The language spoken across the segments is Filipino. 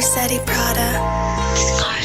Versace Prada.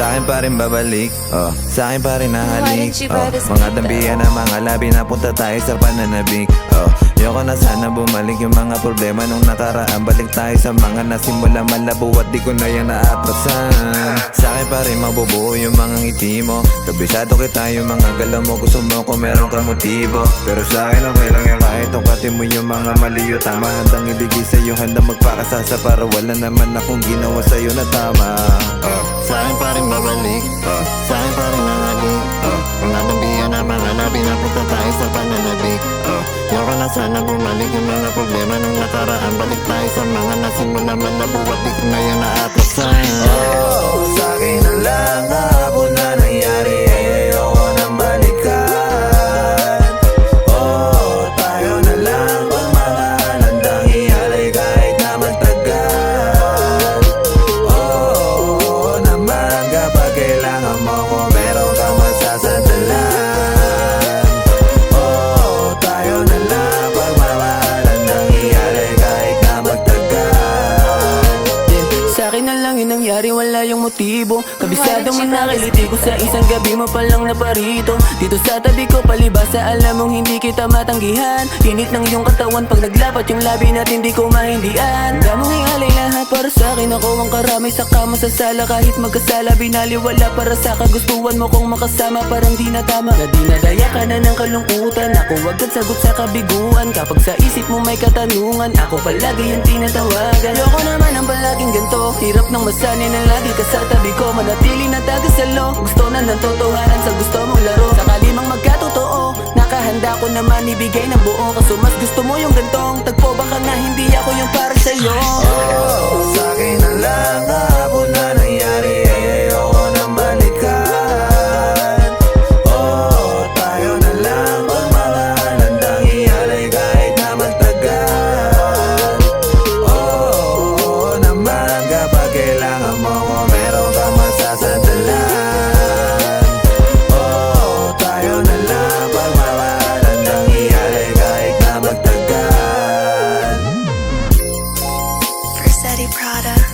Sa akin pa rin babalik Oh, sa akin pa rin nahalik Oh, mga pizza? dambihan na mga labi na punta tayo sa pananabik Oh, Yoko na sana bumalik yung mga problema nung nakaraan. Balik tayo sa mga nasimula malabo at di ko na yan naatrasan. Sa akin pa rin mabubuo yung mga ngiti mo. Kabisado kita yung mga galaw mo. Gusto mo kung meron kang motibo. Pero sa akin okay lang yan. Kahit tungkatin mo yung mga mali o tama Handang ibigay sa'yo, handang magpakasasa Para wala naman akong ginawa sa'yo na tama. oh, oh, Yoko na sana bumalik yung mga problema nung nakaraan. Balik tayo sa mga nasimula man na buwat Di ko na yan naatrasan Sa akin na lang yung nangyari, wala yung motibo. Kabisado mo nakiliti ko sa isang gabi mo palang naparito. Dito sa tabi ko palibasa, alam mong hindi kita matanggihan. Init ng iyong katawan pag naglapat yung labi natin di ko mahindian Damong ialay lahat para sa akin. Ako ang karamay sa kama sa sala. Kahit magkasala, binaliwala para sa kagustuhan mo kong makasama. Parang di na tama. Na dinadaya ka na ng kalungkutan. Ako agad sagot sa kabiguan. Kapag sa isip mo may katanungan Ako palagi yung tinatawagan. Ayoko naman ang palaging ganto. Hirap ng masanay na lagi ka sa tabi ko. Manatili na tagasalo Gusto na ng totohanan sa gusto mong laro. Sakali mang magkatotoo Nakahanda ko naman ibigay ng buo. Kaso mas gusto mo yung gantong Tagpo baka nga hindi ako yung para sa'yo. Oh, Prada.